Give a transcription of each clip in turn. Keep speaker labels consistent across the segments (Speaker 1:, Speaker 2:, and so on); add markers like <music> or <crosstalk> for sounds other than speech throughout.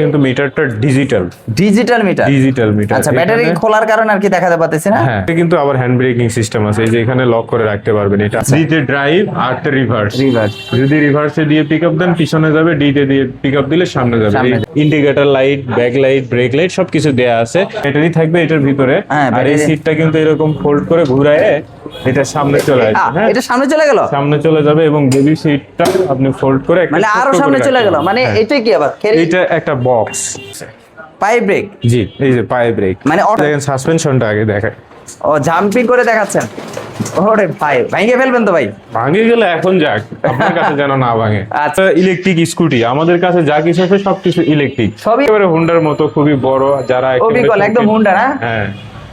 Speaker 1: কিন্তু মিটারটা digital
Speaker 2: digital meter
Speaker 1: digital meter
Speaker 2: আচ্ছা ব্যাটারি খোলার কারণে আর কি দেখাতে পারতেছি না?
Speaker 1: হ্যাঁ। এটা কিন্তু আবার হ্যান্ড ব্রেকিং সিস্টেম আছে। এই যে এখানে লক করে রাখতে পারবেন এটা।
Speaker 2: আচ্ছা।
Speaker 1: ডিতে ড্রাইভ আর তে রিভার্স
Speaker 2: রিভার্স
Speaker 1: যদি রিভার্সে দিয়ে পিকআপ দেন পিছনে যাবে ডিতে দিয়ে পিক আপ দিলে সামনে যাবে। Indicator light back light brake light সবকিছু দেয়া আছে। ব্যাটারি থাকবে এটার ভিতরে।
Speaker 2: হ্যাঁ,
Speaker 1: আর এই সিটটা কিন্তু এরকম ফোল্ড করে ঘুরায় এটা সামনে চলে আসবে হ্যাঁ?
Speaker 2: এটা সামনে চলে গেল?
Speaker 1: সামনে চলে যাবে এবং বেবি সিটটা আপনি ফোল্ড করে
Speaker 2: মানে
Speaker 1: আরও
Speaker 2: সামনে চলে গেল? মানে
Speaker 1: হ্যাঁ।
Speaker 2: এটা কি আবার?
Speaker 1: এইটা একটা বক্স
Speaker 2: পাই ব্রেক
Speaker 1: জি এই যে পায়ে ব্রেক
Speaker 2: মানে
Speaker 1: দেখেন সাসপেনশনটা আগে দেখায়
Speaker 2: ও জাম্পিং করে দেখাচ্ছেন? ওরে ভাই ভাঙে ফেলবেন তো ভাই।
Speaker 1: ভাঙে গেলে এখন যাক আপনার কাছে যেন না ভাঙে। <laughs>
Speaker 2: আচ্ছা।
Speaker 1: ইলেকট্রিক স্কুটি আমাদের কাছে যা কিছু আছে সবকিছু ইলেকট্রিক
Speaker 2: সবই-
Speaker 1: হুন্ডার মতো খুবই বড় যারা
Speaker 2: অবিকল, একদম হুন্ডা না?
Speaker 1: হ্যাঁ।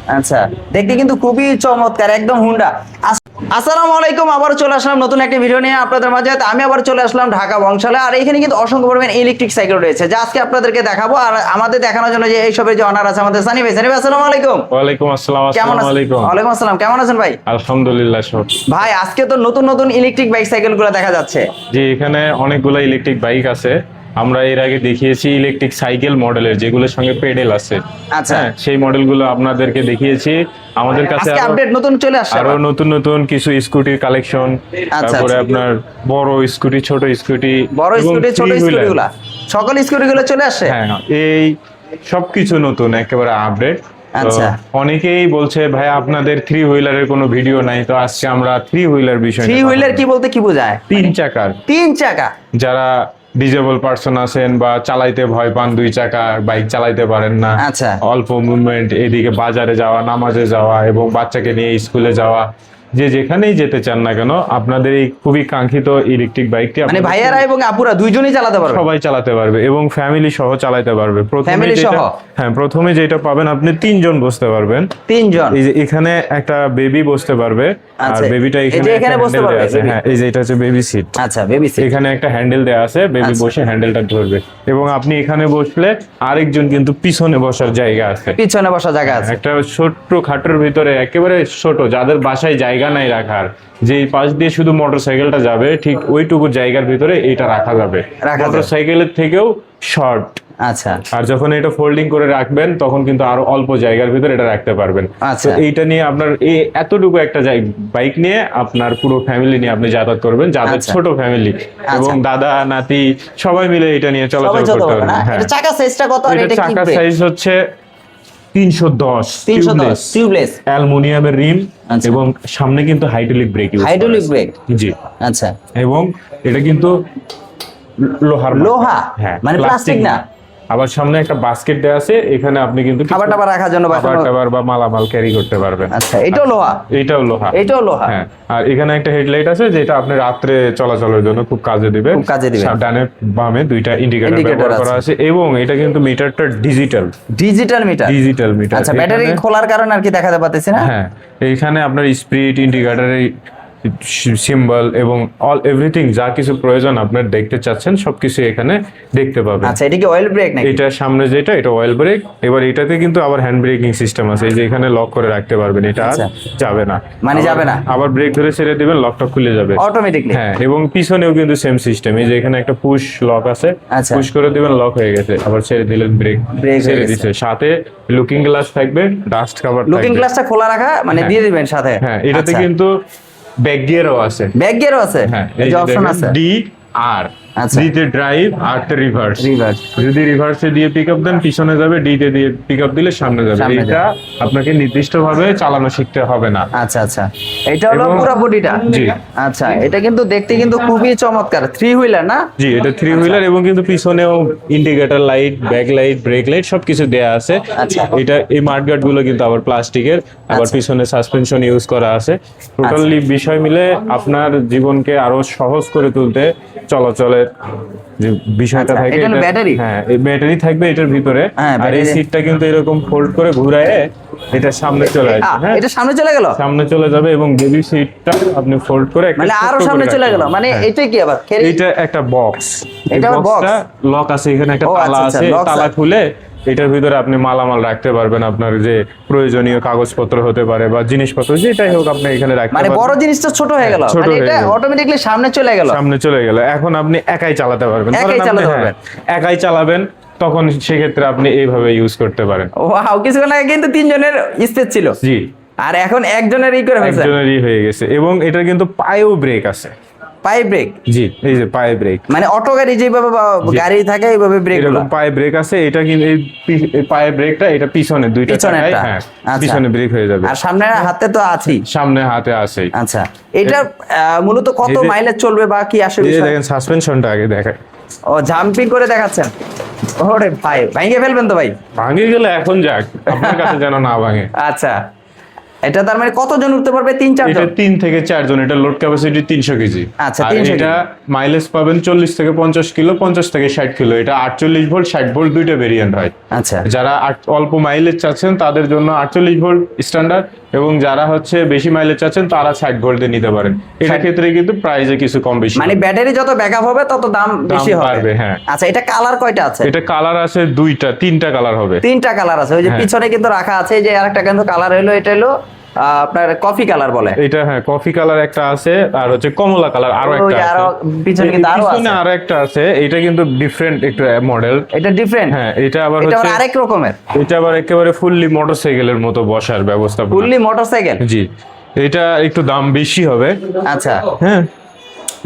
Speaker 2: আচ্ছা দেখতে কিন্তু খুবই চমৎকার একদম হুন্ডা। আস- আসসালামু আলাইকুম আবার চলে আসলাম নতুন একটা ভিডিও নিয়ে আপনাদের মাঝে। আমি আবার চলে আসলাম ঢাকা বংশালে আর এখানে কিন্তু অসংখ্য পরিমাণ ইলেকট্রিক সাইকেল রয়েছে যা আজকে আপনাদেরকে দেখাবো। আর আমাদের দেখানোর জন্য যে এইসবের যে অনার আছে আমাদের সানি ভাই সানি ভাই আসসালামু আলাইকুম।
Speaker 1: ওয়ালাইকুম আসসালাম
Speaker 2: কেমন
Speaker 1: আলাইকুম।
Speaker 2: ওয়ালাইকুম আসসালাম কেমন আছেন ভাই?
Speaker 1: আলহামদুলিল্লাহ সব।
Speaker 2: ভাই আজকে তো নতুন নতুন ইলেকট্রিক বাইক সাইকেলগুলো দেখা যাচ্ছে।
Speaker 1: যে এখানে অনেকগুলো ইলেকট্রিক বাইক আছে। আমরা এর আগে দেখিয়েছি ইলেকট্রিক সাইকেল মডেলের যেগুলোর সঙ্গে পেডেল আছে।
Speaker 2: আচ্ছা।
Speaker 1: হ্যাঁ সেই মডেলগুলো আপনাদেরকে দেখিয়েছি। আমাদের কাছে
Speaker 2: আপডেট নতুন চলে আসছে
Speaker 1: আরও নতুন নতুন কিছু স্কুটির কালেকশন
Speaker 2: আচ্ছা,
Speaker 1: তারপরে
Speaker 2: আচ্ছা।
Speaker 1: আপনার বড় স্কুটি ছোট স্কুটি
Speaker 2: বড় স্কুটি ছোট
Speaker 1: three wheeler।
Speaker 2: স্কুটি গুলা সকল স্কুটি গুলো চলে আসে
Speaker 1: হ্যাঁ এই সবকিছু নতুন একেবারে আপডেট
Speaker 2: আচ্ছা।
Speaker 1: অনেকেই বলছে ভাই আপনাদের থ্রি হুইলারের কোনো ভিডিও নাই। তো আজকে আমরা থ্রি হুইলার বিষয়
Speaker 2: থ্রি হুইলার কি বলতে কি বোঝায়?
Speaker 1: তিন চাকার।
Speaker 2: তিন চাকা।
Speaker 1: যারা ডিজেবল পার্সন আছেন বা চালাইতে ভয় পান দুই চাকা বাইক চালাইতে পারেন না
Speaker 2: আচ্ছা।
Speaker 1: অল্প মুভমেন্ট এদিকে বাজারে যাওয়া নামাজে যাওয়া এবং বাচ্চাকে নিয়ে স্কুলে যাওয়া যে যেখানেই যেতে চান না কেন আপনাদের এই খুবই কাঙ্ক্ষিত ইলেকট্রিক বাইকটি
Speaker 2: মানে ভাইয়ারা এবং আপুরা দুইজনই চালাতে পারবে?
Speaker 1: সবাই চালাতে পারবে এবং ফ্যামিলি সহ চালাতে পারবে। প্রথমে যেটা হ্যাঁ প্রথমে যেটা পাবেন আপনি তিনজন বসতে পারবেন।
Speaker 2: তিনজন?
Speaker 1: এই যে এখানে একটা বেবি বসতে পারবে। আর
Speaker 2: আচ্ছা,
Speaker 1: বেবিটা
Speaker 2: এই যে
Speaker 1: এখানে
Speaker 2: এখানে বসতে পারবে,
Speaker 1: দেয়া? হ্যাঁ এই যে এটা হচ্ছে বেবি সিট
Speaker 2: আচ্ছা বেবি সিট
Speaker 1: এখানে একটা হ্যান্ডেল দেওয়া আছে। বেবি
Speaker 2: আচ্ছা।
Speaker 1: বসে হ্যান্ডেলটা ধরবে। এবং আপনি এখানে বসলে আরেকজন কিন্তু পিছনে বসার জায়গা আছে।
Speaker 2: পিছনে বসার জায়গা আছে।
Speaker 1: একটা ছোট্ট খাটের ভিতরে একেবারে ছোট যাদের বাসায় জায়গা নাই রাখার। যে পাশ দিয়ে শুধু মোটরসাইকেলটা যাবে ঠিক ওইটুকু জায়গার ভিতরে এটা রাখা যাবে। মোটরসাইকেলের থেকেও শর্ট
Speaker 2: আচ্ছা।
Speaker 1: আর যখন এটা ফোল্ডিং করে রাখবেন তখন কিন্তু আরও অল্প জায়গার ভিতরে এটা রাখতে পারবেন।
Speaker 2: আচ্ছা।
Speaker 1: এইটা নিয়ে আপনার এই এতটুকু একটা বাইক নিয়ে আপনার পুরো ফ্যামিলি নিয়ে আপনি যাতায়াত করবেন যাদের
Speaker 2: আচ্ছা।
Speaker 1: ছোট ফ্যামিলি এবং দাদা নাতি সবাই মিলে এটা নিয়ে চলাচল করতে পারবেন। হ্যাঁ।
Speaker 2: চাকা সাইজটা কত আর
Speaker 1: এটা
Speaker 2: এটা
Speaker 1: সাইজ হচ্ছে তিনশো দশ
Speaker 2: তিনশো দশ টিউবলেস।
Speaker 1: অ্যালুমিনিয়ামের রিম
Speaker 2: আচ্ছা।
Speaker 1: এবং সামনে কিন্তু হাইড্রোলিক ব্রেক
Speaker 2: হাইড্রোলিক ব্রেক।
Speaker 1: জি।
Speaker 2: আচ্ছা।
Speaker 1: এবং এটা কিন্তু লোহার
Speaker 2: লোহা?
Speaker 1: হ্যাঁ
Speaker 2: মানে
Speaker 1: plastic
Speaker 2: না?
Speaker 1: আবার সামনে একটা বাস্কেট দেওয়া আছে এখানে আপনি কিন্তু
Speaker 2: খাবার টাবার রাখার জন্য
Speaker 1: খাবার টাবার বা মালামাল ক্যারি করতে পারবেন।
Speaker 2: আচ্ছা এটাও লোহা?
Speaker 1: এইটাও লোহা।
Speaker 2: এটাও লোহা?
Speaker 1: হ্যাঁ আর এখানে একটা হেডলাইট আছে যেটা আপনি রাত্রে চলাচলের জন্য খুব কাজে দিবে।
Speaker 2: খুব কাজে দিবে।
Speaker 1: ডানে বামে দুইটা ইন্ডিকেটর ব্যবহার করা আছে। এবং এটা কিন্তু মিটারটা digital
Speaker 2: digital meter
Speaker 1: digital meter
Speaker 2: আচ্ছা ব্যাটারি খোলার কারণে আর কি দেখাতে পারতেছি না?
Speaker 1: হ্যাঁ এইখানে আপনার স্পিড ইন্ডিকেটরের সিম্বল এবং অল এভরিথিং যা কিছু প্রয়োজন আপনার দেখতে চাচ্ছেন সবকিছু এখানে দেখতে পাবেন
Speaker 2: আচ্ছা এটা কি অয়েল ব্রেক নাকি
Speaker 1: এটা সামনে যেটা এটা অয়েল ব্রেক এবার এটাতে কিন্তু আবার হ্যান্ড ব্রেকিং সিস্টেম আছে এই যে এখানে লক করে রাখতে পারবেন এটা আর
Speaker 2: আচ্ছা।
Speaker 1: যাবে না
Speaker 2: মানে যাবে না?
Speaker 1: আবার ব্রেক ধরে ছেড়ে দিবেন লকটা খুলে যাবে
Speaker 2: অটোমেটিকলি
Speaker 1: হ্যাঁ এবং পিছনেও কিন্তু সেম সিস্টেম এই যে এখানে একটা পুশ লক আছে
Speaker 2: আচ্ছা।
Speaker 1: পুশ করে দিবেন লক হয়ে গেছে আবার ছেড়ে দিলেন ব্রেক ছেড়ে। দিচ্ছে সাথে লুকিং গ্লাস থাকবে ডাস্ট কভার
Speaker 2: লুকিং গ্লাসটা খোলা রাখা মানে
Speaker 1: হ্যাঁ।
Speaker 2: দিয়ে দিবেন সাথে
Speaker 1: হ্যাঁ এটাতে
Speaker 2: আচ্ছা।
Speaker 1: কিন্তু ব্যাক গিয়ারও আছে।
Speaker 2: ব্যাক গিয়ারও আছে?
Speaker 1: হ্যাঁ
Speaker 2: এই যে অপশন আছে।
Speaker 1: D R.
Speaker 2: আচ্ছা।
Speaker 1: ডি তে ড্রাইভ আর তে রিভার্স
Speaker 2: রিভার্স
Speaker 1: যদি রিভার্সে দিয়ে পিক আপ দেন পিছনে যাবে ডি তে দিয়ে পিক আপ দিলে সামনে যাবে। এটা আপনাকে নির্দিষ্টভাবে চালানো শিখতে হবে না।
Speaker 2: আচ্ছা আচ্ছা। এটা হলো পুরো বডিটা
Speaker 1: জি।
Speaker 2: আচ্ছা এটা কিন্তু দেখতে কিন্তু খুবই চমৎকার। থ্রি হুইলার না?
Speaker 1: জি এটা থ্রি হুইলার এবং কিন্তু পিছনেও indicator light back light brake light সবকিছু দেয়া আছে।
Speaker 2: আচ্ছা।
Speaker 1: এটা এই মার্টগার্ডগুলো কিন্তু আবার প্লাস্টিকের আবার
Speaker 2: আচ্ছা।
Speaker 1: পিছনে সাসপেনশন ইউজ করা আছে। টোটালি বিষয় মিলে আপনার জীবনকে আরও সহজ করে তুলতে যে বিষয়টা
Speaker 2: আচ্ছা,
Speaker 1: থাকে
Speaker 2: এটা ব্যাটারি?
Speaker 1: হ্যাঁ এই ব্যাটারি থাকবে এটার ভিতরে।
Speaker 2: হ্যাঁ,
Speaker 1: আর এই সিটটা কিন্তু এরকম ফোল্ড করে ঘুরায় এটা সামনে চলে আসবে হ্যাঁ?
Speaker 2: এটা সামনে চলে গেল?
Speaker 1: সামনে চলে যাবে এবং বেবি সিটটা আপনি ফোল্ড করে
Speaker 2: মানে
Speaker 1: আরও
Speaker 2: সামনে চলে গেল। মানে
Speaker 1: হ্যাঁ।
Speaker 2: এটা কি আবার?
Speaker 1: এটা একটা বক্স
Speaker 2: এটা বক্সটা
Speaker 1: লক আছে এখানে একটা তালা
Speaker 2: আচ্ছা, আচ্ছা,
Speaker 1: আছে তালা খুলে এটার ভিতরে আপনি মালামাল রাখতে পারবেন আপনার যে প্রয়োজনীয় কাগজপত্র হতে পারে বা জিনিসপত্র যেটাই হোক আপনি এখানে রাখতে
Speaker 2: মানে বড় জিনিসটা ছোট হয়ে গেল।
Speaker 1: ছোট
Speaker 2: মানে এটা
Speaker 1: গেল।
Speaker 2: অটোমেটিকলি সামনে চলে গেল।
Speaker 1: সামনে চলে গেল। এখন আপনি একাই চালাতে পারবেন।
Speaker 2: একাই চালাতে
Speaker 1: হ্যাঁ,
Speaker 2: পারবেন।
Speaker 1: একাই চালাবেন তখন সেক্ষেত্রে আপনি এইভাবে ইউজ করতে পারেন।
Speaker 2: ওয়াও কিছুক্ষণ আগে কিন্তু তিনজনের স্পেস ছিল।
Speaker 1: জি।
Speaker 2: আর এখন একজনের ই করে
Speaker 1: একজনেরই হয়ে গেছে। এবং এটার কিন্তু পায়েও ব্রেক আছে।
Speaker 2: পাইপ ব্রেক
Speaker 1: জি এই যে পায়ে ব্রেক
Speaker 2: মানে অটো গাড়ি যেভাবে গাড়ি থাকে এইভাবে ব্রেক
Speaker 1: এরকম পায়ে ব্রেক আছে এটা কিন্তু এই পায়ে ব্রেকটা এটা পিছনে দুইটা
Speaker 2: পিছনেরটা?
Speaker 1: চাকায় হ্যাঁ
Speaker 2: আচ্ছা।
Speaker 1: পিছনে ব্রেক হয়ে যাবে।
Speaker 2: আর সামনে হাতে তো আছেই।
Speaker 1: সামনে হাতে আছে
Speaker 2: আচ্ছা এটা মূলত কত মাইলেজ চলবে বা কি আসে
Speaker 1: এই? দেখেন সাসপেনশনটা আগে দেখায়
Speaker 2: ও জাম্পিং করে দেখাচ্ছেন? ওরে ভাই ভাঙে ফেলবেন তো ভাই।
Speaker 1: ভাঙে গেলে এখন যাক আপনার কাছে যেন না ভাঙে।
Speaker 2: আচ্ছা। এটা তার মানে কতজন উঠতে পারবে? তিন
Speaker 1: এটা
Speaker 2: চারজন
Speaker 1: তিন থেকে চারজন এটা লোড ক্যাপাসিটি তিনশো কেজি।
Speaker 2: আচ্ছা,
Speaker 1: আর
Speaker 2: 300
Speaker 1: এটা মাইলেজ পাবেন চল্লিশ থেকে পঞ্চাশ কিলো পঞ্চাশ থেকে ষাট কিলো। এটা আটচল্লিশ ভোল্ট ষাট ভোল্ট দুইটা ভেরিয়েন্ট হয়।
Speaker 2: আচ্ছা।
Speaker 1: যারা অল্প মাইলেজ চাচ্ছেন তাদের জন্য আটচল্লিশ ভোল্ট স্ট্যান্ডার্ড এবং যারা হচ্ছে বেশি মাইলেজ চাচ্ছেন তারা ষাট ভোল্টে নিতে পারেন। এটা ক্ষেত্রে কিন্তু প্রাইসে কিছু কম বেশি
Speaker 2: মানে ব্যাটারি যত ব্যাকআপ হবে তত দাম বেশি হবে।
Speaker 1: হ্যাঁ।
Speaker 2: আচ্ছা এটা কালার কয়টা আছে?
Speaker 1: এটা কালার আছে দুইটা তিনটা কালার হবে।
Speaker 2: তিনটা কালার আছে। ওই যে
Speaker 1: হ্যাঁ।
Speaker 2: পিছনে কিন্তু রাখা আছে এই যে আরেকটা কিন্তু কালার হলো এটা হলো আপনার কফি কালার বলে।
Speaker 1: এটা হ্যাঁ কফি কালার একটা আছে আর হচ্ছে কমলা কালার
Speaker 2: আরও
Speaker 1: একটা
Speaker 2: আরও
Speaker 1: আছে।
Speaker 2: পিছনে কিন্তু
Speaker 1: আরও
Speaker 2: আছে।
Speaker 1: আরও একটা আছে এটা কিন্তু ডিফারেন্ট একটা মডেল
Speaker 2: এটা ডিফারেন্ট
Speaker 1: হ্যাঁ এটা আবার হচ্ছে এটা
Speaker 2: আরেক রকমের?
Speaker 1: এটা আবার একেবারে ফুললি মোটরসাইকেলের মতো বসার ব্যবস্থা
Speaker 2: ফুললি মোটরসাইকেল
Speaker 1: জি এটা একটু দাম বেশি হবে।
Speaker 2: আচ্ছা।
Speaker 1: হ্যাঁ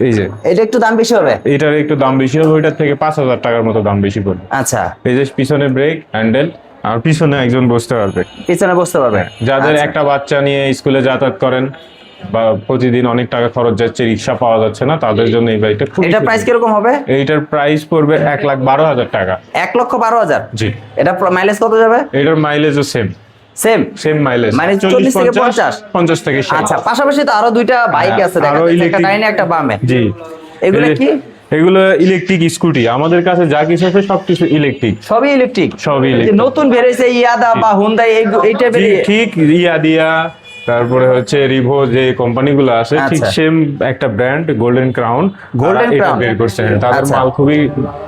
Speaker 1: এই যে।
Speaker 2: এটা একটু দাম বেশি হবে?
Speaker 1: এটার একটু দাম বেশি হবে ওইটার থেকে পাঁচ হাজার টাকার মতো দাম বেশি পড়বে।
Speaker 2: আচ্ছা।
Speaker 1: এই যে পিছনে ব্রেক হ্যান্ডেল আর পিছনে একজন বসতে পারবে।
Speaker 2: পিছনে বসতে পারবে।
Speaker 1: যাদের
Speaker 2: আচ্ছা।
Speaker 1: একটা বাচ্চা নিয়ে স্কুলে যাতায়াত করেন বা প্রতিদিন অনেক টাকা খরচ যাচ্ছে রিক্সা পাওয়া যাচ্ছে না তাদের জন্য এই বাইকটা খুব
Speaker 2: এটা প্রাইস কীরকম হবে?
Speaker 1: এইটার প্রাইস পড়বে এক লাখ বারো হাজার টাকা।
Speaker 2: এক লক্ষ বারো হাজার?
Speaker 1: জি।
Speaker 2: এটা মাইলেজ কত যাবে?
Speaker 1: এটার মাইলেজও সেম
Speaker 2: সেম
Speaker 1: সেম মাইলেজ
Speaker 2: মানে 40 থেকে 50?
Speaker 1: পঞ্চাশ? থেকে ষাট।
Speaker 2: আচ্ছা পাশাপাশি তো আরও দুইটা বাইক
Speaker 1: হ্যাঁ,
Speaker 2: আছে দেখা একটা ডাইনে একটা বামে।
Speaker 1: জি।
Speaker 2: এগুলো কি?
Speaker 1: এগুলো ইলেকট্রিক স্কুটি আমাদের কাছে যা কিছু আছে সবকিছু ইলেকট্রিক
Speaker 2: সবই ইলেকট্রিক
Speaker 1: সবই ইলেকট্রিক
Speaker 2: নতুন বেরিয়েছে ইয়াদা বা হুন্দাই এই টাইপের
Speaker 1: ঠিক ইয়া দিয়া। তারপরে হচ্ছে রিভো যে কোম্পানিগুলো আছে ঠিক
Speaker 2: আচ্ছা।
Speaker 1: সেম একটা ব্র্যান্ড গোল্ডেন ক্রাউন এটা
Speaker 2: Crown?
Speaker 1: বের করছে। তাদের
Speaker 2: আচ্ছা।
Speaker 1: মাল খুবই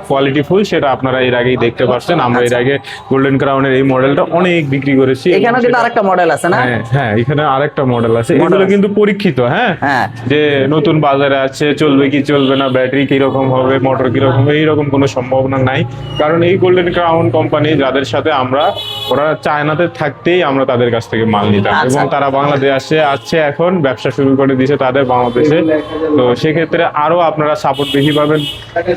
Speaker 1: কোয়ালিটিফুল সেটা আপনারা এর আগেই দেখতে পাচ্ছেন আমরা এর আগে গোল্ডেন ক্রাউনের এই মডেলটা অনেক বিক্রি করেছি। এবং
Speaker 2: এখানেও কিন্তু আরেকটা মডেল আছে না?
Speaker 1: হ্যাঁ হ্যাঁ এখানে আরেকটা মডেল আছে। এগুলো কিন্তু পরীক্ষিত হ্যাঁ?
Speaker 2: হ্যাঁ।
Speaker 1: যে নতুন বাজারে আছে চলবে কি চলবে না ব্যাটারি কীরকম হবে মোটর কীরকম হবে এইরকম কোনো সম্ভাবনা নাই। কারণ এই গোল্ডেন ক্রাউন কোম্পানি যাদের সাথে আমরা ওরা চায়নাতে থাকতেই আমরা তাদের কাছ থেকে মাল নিতাম।
Speaker 2: আচ্ছা।
Speaker 1: এবং তারা বাংলাদেশে আসছে এখন ব্যবসা শুরু করে দিয়েছে তাদের বাংলাদেশে। তো সেক্ষেত্রে আরও আপনারা সাপোর্ট বেশি পাবেন।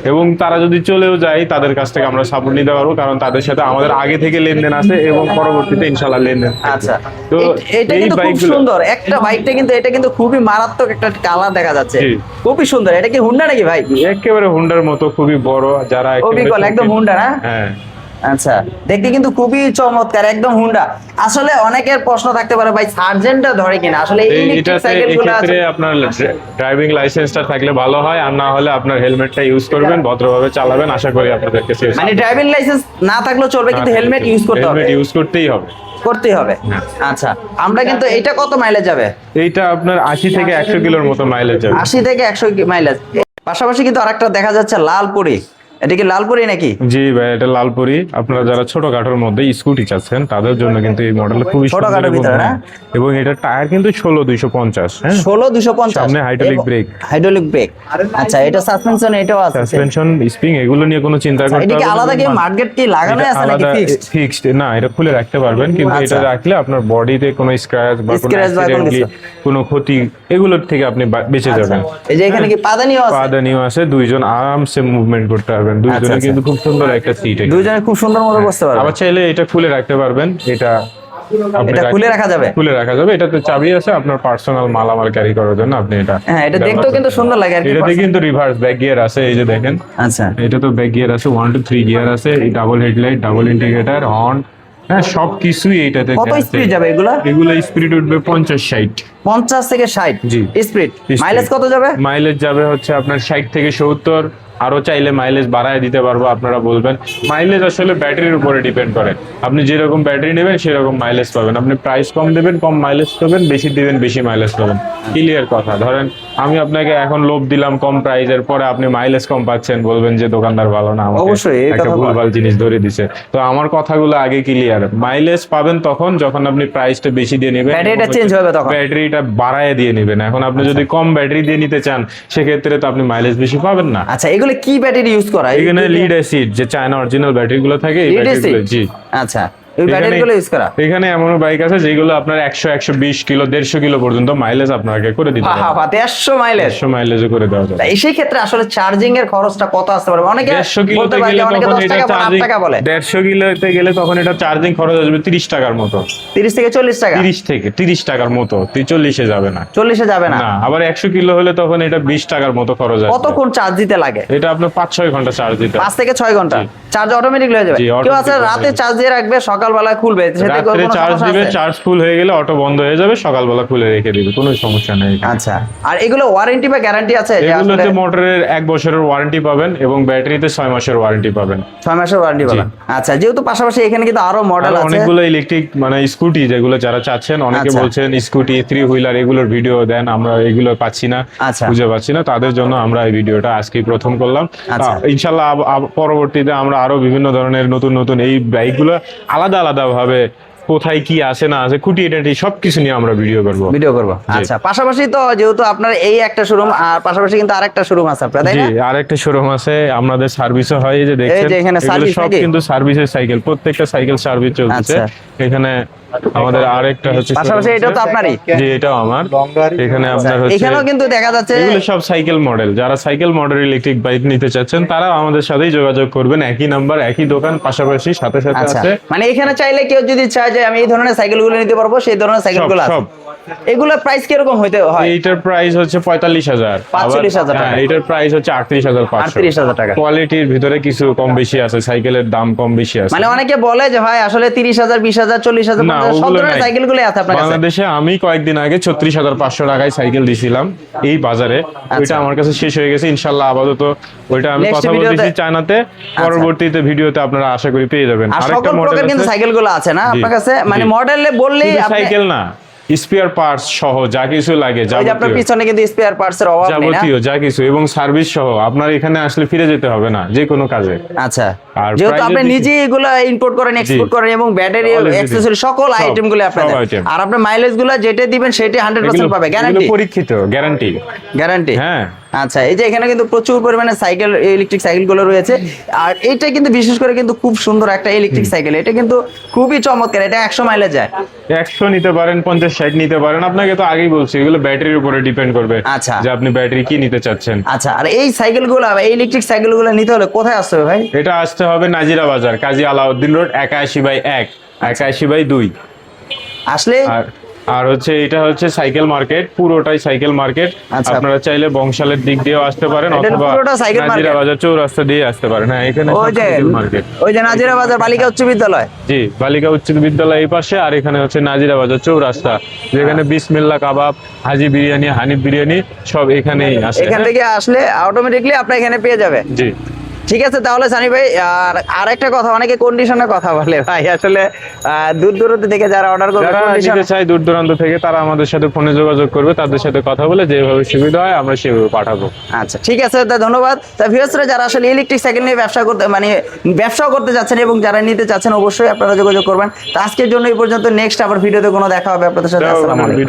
Speaker 1: এবং তারা যদি চলেও যায় তাদের কাছ থেকে আমরা সাপোর্ট নিতে পারব কারণ তাদের সাথে আমাদের আগে থেকে লেনদেন আছে এবং পরবর্তীতে ইনশাল্লাহ লেনদেন
Speaker 2: আচ্ছা।
Speaker 1: তো
Speaker 2: এটা কিন্তু খুব সুন্দর। একটা বাইকটা কিন্তু এটা কিন্তু খুবই মারাত্মক একটা কালার দেখা যাচ্ছে। খুবই সুন্দর। এটা কি হুন্ডা নাকি ভাই?
Speaker 1: একেবারে হুন্ডার মতো খুবই বড় যারা
Speaker 2: একদম হুন্ডা না?
Speaker 1: হ্যাঁ।
Speaker 2: আচ্ছা দেখতে কিন্তু খুবই চমৎকার একদম হুন্ডা। আসলে অনেকের প্রশ্ন থাকতে পারে ভাই সার্জেন্টটা ধরে কিনা? আসলে ইলেকট্রিক
Speaker 1: এটাতে
Speaker 2: সাইকেলগুলো
Speaker 1: এক্ষেত্রে আপনার ড্রাইভিং লাইসেন্সটা থাকলে ভালো হয় আর না হলে আপনার হেলমেটটা ইউজ করবেন ভদ্রভাবে চালাবেন আশা করি আপনাদেরকে
Speaker 2: মানে ড্রাইভিং লাইসেন্স না থাকলেও চলবে কিন্তু হেলমেট ইউজ করতে হবে।
Speaker 1: হেলমেট ইউজ করতেই হবে।
Speaker 2: করতেই হবে।
Speaker 1: হ্যাঁ।
Speaker 2: আচ্ছা আমরা কিন্তু এটা কত মাইলেজ যাবে?
Speaker 1: এইটা আপনার আশি থেকে একশো কিলোর মতো মাইলেজ যাবে।
Speaker 2: আশি থেকে একশো মাইলেজ পাশাপাশি কিন্তু আরেকটা দেখা যাচ্ছে লালপুরি। এটা কি লালপুরি নাকি?
Speaker 1: জি ভাই এটা লালপুরি আপনারা যারা ছোটখাটোর মধ্যে স্কুটি চাচ্ছেন তাদের জন্য কিন্তু এই মডেল খুবই সুন্দর
Speaker 2: ছোটখাটোর ভিতরে, না?
Speaker 1: হ্যাঁ, এবং এটা টায়ার কিন্তু ষোলো দুইশো পঞ্চাশ হ্যাঁ?
Speaker 2: ষোলো দুশো পঞ্চাশ।
Speaker 1: সামনে hydraulic brake।
Speaker 2: হাইড্রোলিক ব্রেক আচ্ছা এটা সাসপেনশন এটাও আছে।
Speaker 1: সাসপেনশন স্প্রিং এগুলো নিয়ে কোনো চিন্তা করতে
Speaker 2: আচ্ছা, এটা কি আলাদা কি মার্কেট কি লাগানো আছে নাকি ফিক্সড
Speaker 1: ফিক্সড না এটা খুলে রাখতে পারবেন কিন্তু
Speaker 2: আচ্ছা।
Speaker 1: এটা রাখলে আপনার বডিতে কোনো স্ক্র্যাচ বা কোনো
Speaker 2: বা কোনো
Speaker 1: কোনো ক্ষতি এগুলোর থেকে আপনি বেঁচে যাবেন।
Speaker 2: এই যে এখানে কি পাদানিও আছে?
Speaker 1: পাদানিও আছে দুইজন আরামসে মুভমেন্ট করতে পারবেন। পারবেন। দুইজনে
Speaker 2: আচ্ছা, আচ্ছা।
Speaker 1: কিন্তু খুব সুন্দর একটা সিট এটা
Speaker 2: দুইজনে খুব সুন্দর মতো বসতে পারবেন।
Speaker 1: আবার চাইলে এটা খুলে রাখতে পারবেন। এটা
Speaker 2: এটা খুলে রাখা যাবে?
Speaker 1: খুলে রাখা যাবে। এটাতে চাবি আছে আপনার পার্সোনাল মালামাল ক্যারি করার জন্য আপনি এটা
Speaker 2: হ্যাঁ এটা দেখতেও কিন্তু সুন্দর লাগে আর
Speaker 1: এটাতে কিন্তু রিভার্স ব্যাক গিয়ার আছে এই যে দেখেন।
Speaker 2: আচ্ছা।
Speaker 1: এটা তো ব্যাক গিয়ার আছে 1 টু 3 গিয়ার আছে এই double headlight double indicator horn হ্যাঁ সব কিছুই এইটাতে
Speaker 2: কত স্পিড যাবে এগুলা?
Speaker 1: এগুলা স্পিড উঠবে 50 60
Speaker 2: 50 থেকে 60
Speaker 1: জি।
Speaker 2: স্পিড মাইলেজ কত যাবে?
Speaker 1: মাইলেজ যাবে হচ্ছে আপনার 60 থেকে 70 আরও চাইলে মাইলেজ বাড়ায় দিতে পারব আপনারা বলবেন। মাইলেজ আসলে ব্যাটারির উপরে ডিপেন্ড করে। আপনি যেরকম ব্যাটারি নেবেন সেরকম মাইলেজ পাবেন। আপনি প্রাইস কম দেবেন কম মাইলেজ পাবেন বেশি দেবেন বেশি মাইলেজ পাবেন। ক্লিয়ার কথা। ধরেন আমি আপনাকে এখন লোভ দিলাম কম প্রাইজের পরে আপনি মাইলেজ কম পাচ্ছেন বলবেন যে দোকানদার ভালো না
Speaker 2: অবশ্যই
Speaker 1: একটা ভুলভাল জিনিস ধরে দিছে। তো আমার কথাগুলো আগে ক্লিয়ার মাইলেজ পাবেন তখন যখন আপনি প্রাইসটা বেশি দিয়ে নেবেন
Speaker 2: ব্যাটারিটা চেঞ্জ হবে তখন।
Speaker 1: ব্যাটারিটা বাড়ায় দিয়ে নেবেন। এখন আপনি আচ্ছা। যদি কম ব্যাটারি দিয়ে নিতে চান সেক্ষেত্রে তো আপনি মাইলেজ বেশি পাবেন না।
Speaker 2: আচ্ছা এগুলো কি ব্যাটারি ইউজ করা?
Speaker 1: এখানে লিড অ্যাসিড যে চায়না অরিজিনাল ব্যাটারিগুলো থাকে এই ব্যাটারিগুলো জি।
Speaker 2: আচ্ছা। এই
Speaker 1: এখানে-
Speaker 2: ইউজ করা?
Speaker 1: এখানে এমন বাইক আছে যেগুলো আপনার একশো একশো বিশ কিলো দেড়শো কিলো পর্যন্ত মাইলেজ আপনাকে করে দিতে
Speaker 2: হা হা
Speaker 1: হবে
Speaker 2: হা মাইলেজ
Speaker 1: দেড়শো মাইলেজে করে দেওয়া যাবে।
Speaker 2: সেই ক্ষেত্রে আসলে চার্জিং এর খরচটা কত আসতে পারবে? অনেকে
Speaker 1: দেড়শো
Speaker 2: বলতে
Speaker 1: কিলোতে
Speaker 2: পারে
Speaker 1: গেলে
Speaker 2: অনেকে
Speaker 1: তখন
Speaker 2: দশ
Speaker 1: এটা
Speaker 2: টাকা বলে।
Speaker 1: কিলোতে গেলে তখন এটা চার্জিং খরচ আসবে তিরিশ টাকার মতো।
Speaker 2: তিরিশ থেকে চল্লিশ টাকা?
Speaker 1: তিরিশ থেকে তিরিশ টাকার মতো চল্লিশে যাবে না।
Speaker 2: চল্লিশে যাবে না?
Speaker 1: না আবার একশো কিলো হলে তখন এটা বিশ টাকার মতো খরচ আসবে।
Speaker 2: কতক্ষণ চার্জ দিতে লাগে?
Speaker 1: এটা আপনার পাঁচ ছয় ঘণ্টা চার্জ দিতে।
Speaker 2: পাঁচ থেকে ছয়
Speaker 1: ঘণ্টা?
Speaker 2: চার্জ অটোমেটিক হয়ে যাবে। কেউ আছে রাতে চার্জ দিয়ে রাখবে সকালবেলা খুলবে
Speaker 1: রাত্রে চার্জ দিবে চার্জ ফুল হয়ে গেলে অটো বন্ধ হয়ে যাবে সকালবেলা খুলে রেখে দিবে কোনো সমস্যা নেই
Speaker 2: আচ্ছা আর এগুলো ওয়ারেন্টি বা গ্যারান্টি আছে?
Speaker 1: এগুলোতে মোটরের এক বছরের ওয়ারেন্টি পাবেন এবং ব্যাটারিতে ছয় মাসের ওয়ারেন্টি পাবেন।
Speaker 2: ছয় মাসের ওয়ারেন্টি বলা আচ্ছা যেহেতু পাশাপাশি এখানে কিন্তু আরও মডেল আছে।
Speaker 1: অনেকগুলো ইলেকট্রিক মানে স্কুটি যেগুলো যারা চাচ্ছেন অনেকে
Speaker 2: আচ্ছা।
Speaker 1: বলছেন স্কুটি থ্রি হুইলার এগুলোর ভিডিও দেন আমরা এগুলো পাচ্ছি না
Speaker 2: আচ্ছা।
Speaker 1: বুঝে পাচ্ছি না তাদের জন্য আমরা এই ভিডিওটা আজকে প্রথম করলাম।
Speaker 2: আচ্ছা।
Speaker 1: ইনশাল্লাহ পরবর্তীতে আমরা আরও বিভিন্ন ধরনের নতুন নতুন এই বাইকগুলো আলাদা আলাদা আলাদা ভাবে কোথায় কি আছে না আছে খুঁটি এটা সবকিছু নিয়ে আমরা ভিডিও করব।
Speaker 2: ভিডিও করব। আচ্ছা পাশাপাশি তো যেহেতু আপনার এই একটা শোরুম আর পাশাপাশি কিন্তু আরেকটা শোরুম আছে আপনার তাই
Speaker 1: জি
Speaker 2: না?
Speaker 1: আরেকটা শোরুম আছে আমাদের সার্ভিসও হয় এই যে দেখছেন
Speaker 2: যে এখানে সার্ভিস
Speaker 1: সব কিন্তু সার্ভিসের সাইকেল প্রত্যেকটা সাইকেল সার্ভিস চলছে। এখানে আমাদের আরেকটা হচ্ছে
Speaker 2: পাশাপাশি তো আপনারই।
Speaker 1: জি এটাও আমার। এখানে আপনার হচ্ছে
Speaker 2: এখানেও কিন্তু দেখা যাচ্ছে
Speaker 1: এগুলো সব সাইকেল মডেল। যারা সাইকেল মডেল ইলেকট্রিক বাইক নিতে চাচ্ছেন তারা আমাদের সাথেই যোগাযোগ করবেন। একই নাম্বার একই দোকান পাশাপাশি সাথে সাথে
Speaker 2: আচ্ছা।
Speaker 1: আছে।
Speaker 2: মানে এখানে চাইলে কেউ যদি চায় যে আমি এই ধরনের সাইকেলগুলো নিতে পারব সেই ধরনের সাইকেলগুলো আছে। এগুলোর প্রাইস কীরকম হইতে হয়?
Speaker 1: এইটার প্রাইস হচ্ছে পঁয়তাল্লিশ হাজার।
Speaker 2: 45,000 টাকা।
Speaker 1: এটার প্রাইস হচ্ছে আটত্রিশ হাজার পাঁচশো।
Speaker 2: 38,000 টাকা।
Speaker 1: কোয়ালিটির ভিতরে কিছু কম বেশি আছে সাইকেলের দাম কম বেশি আছে।
Speaker 2: মানে অনেকে বলে যে ভাই আসলে তিরিশ হাজার বিশ হাজার চল্লিশ হাজার
Speaker 1: না, বাংলাদেশে আমি কয়েকদিন আগে ছত্রিশ হাজার পাঁচশো টাকায় সাইকেল দিছিলাম এই বাজারে। ওইটা আমার কাছে শেষ হয়ে গেছে ইনশাল্লাহ আপাতত ওইটা আমি কথা বলতেছি চায়নাতে। পরবর্তীতে ভিডিওতে আপনারা আশা করি পেয়ে যাবেন।
Speaker 2: আর
Speaker 1: আরেকটা মডেল
Speaker 2: কিন্তু
Speaker 1: সাইকেল
Speaker 2: সাইকেলগুলো আছে না আপনার কাছে? মানে মডেলে বললেই
Speaker 1: সাইকেল না। স্পেয়ার পার্টস সহ যা কিছু লাগে
Speaker 2: যা আপনার পিছনে কিন্তু স্পেয়ার পার্টস এর অভাব নেই
Speaker 1: যাবতীয় যা কিছু এবং সার্ভিস সহ আপনার এখানে আসলে ফিরে যেতে হবে না যে কোনো কাজে।
Speaker 2: আচ্ছা।
Speaker 1: আর
Speaker 2: যেহেতু আপনি নিজে এগুলো ইম্পোর্ট করেন এক্সপোর্ট করেন এবং ব্যাটারি
Speaker 1: everything।
Speaker 2: সকল
Speaker 1: আইটেমগুলো
Speaker 2: আপনাদের। আর আপনি মাইলেজগুলো যেটা দিবেন সেটা হান্ড্রেড
Speaker 1: এগুলো
Speaker 2: পার্সেন্ট পাবে গ্যারান্টি
Speaker 1: পরীক্ষিত গ্যারান্টি
Speaker 2: গ্যারান্টি
Speaker 1: হ্যাঁ।
Speaker 2: আচ্ছা এই যে এখানে কিন্তু প্রচুর পরিমাণে সাইকেল ইলেকট্রিক সাইকেলগুলো রয়েছে। আর এইটা কিন্তু বিশেষ করে কিন্তু খুব সুন্দর একটা ইলেকট্রিক সাইকেল এটা কিন্তু খুবই চমৎকার এটা একশো মাইলে যায়।
Speaker 1: একশো নিতে পারেন পঞ্চাশ ষাট নিতে পারেন আপনাকে তো আগেই বলছি এগুলো ব্যাটারির উপরে ডিপেন্ড করবে
Speaker 2: আচ্ছা।
Speaker 1: যে আপনি ব্যাটারি কি নিতে চাচ্ছেন।
Speaker 2: আচ্ছা আর এই সাইকেলগুলো এই ইলেকট্রিক সাইকেলগুলো নিতে হলে কোথায় আসতে হবে ভাই?
Speaker 1: এটা আসতে হবে নাজিরা বাজার কাজী আলাউদ্দিন রোড একাশি বাই এক একাশি বাই দুই।
Speaker 2: আসলে
Speaker 1: আর হচ্ছে এটা হচ্ছে সাইকেল মার্কেট পুরোটাই সাইকেল মার্কেট।
Speaker 2: আচ্ছা।
Speaker 1: আপনারা চাইলে বংশালের দিক দিয়েও আসতে পারেন অথবা নাজিরা বাজার চৌরাস্তা দিয়ে আসতে পারেন। হ্যাঁ এখানে
Speaker 2: ওই যে
Speaker 1: মার্কেট।
Speaker 2: ওই যে নাজিরা বাজার বালিকা উচ্চ বিদ্যালয়?
Speaker 1: জি বালিকা উচ্চ বিদ্যালয় এই পাশে আর এখানে হচ্ছে নাজিরা বাজার চৌরাস্তা যেখানে বিসমিল্লা কাবাব হাজি বিরিয়ানি হানিফ বিরিয়ানি সব এখানেই আছে
Speaker 2: এখান থেকে আসলে অটোমেটিকলি আপনার এখানে পেয়ে যাবে।
Speaker 1: জি।
Speaker 2: ঠিক আছে তাহলে সানি ভাই আর আরেকটা কথা অনেকে কন্ডিশনের কথা বলে ভাই আসলে দূর দূরান্ত থেকে যারা অর্ডার করবে
Speaker 1: যারা নিতে চায় দূর দূরান্ত থেকে তারা আমাদের সাথে ফোনে যোগাযোগ করবে তাদের সাথে কথা বলে যেভাবে সুবিধা হয় আমরা সেভাবে পাঠাবো।
Speaker 2: আচ্ছা ঠিক আছে তা ধন্যবাদ। তা ভিউয়ার্সরা যারা আসলে ইলেকট্রিক সাইকেল নিয়ে ব্যবসা করতে মানে ব্যবসাও করতে যাচ্ছেন এবং যারা নিতে চাচ্ছেন অবশ্যই আপনারা যোগাযোগ করবেন। তো আজকের জন্য এই পর্যন্ত নেক্সট আবার ভিডিওতে কোনো দেখা হবে আপনাদের সাথে। আসসালামু আলাইকুম।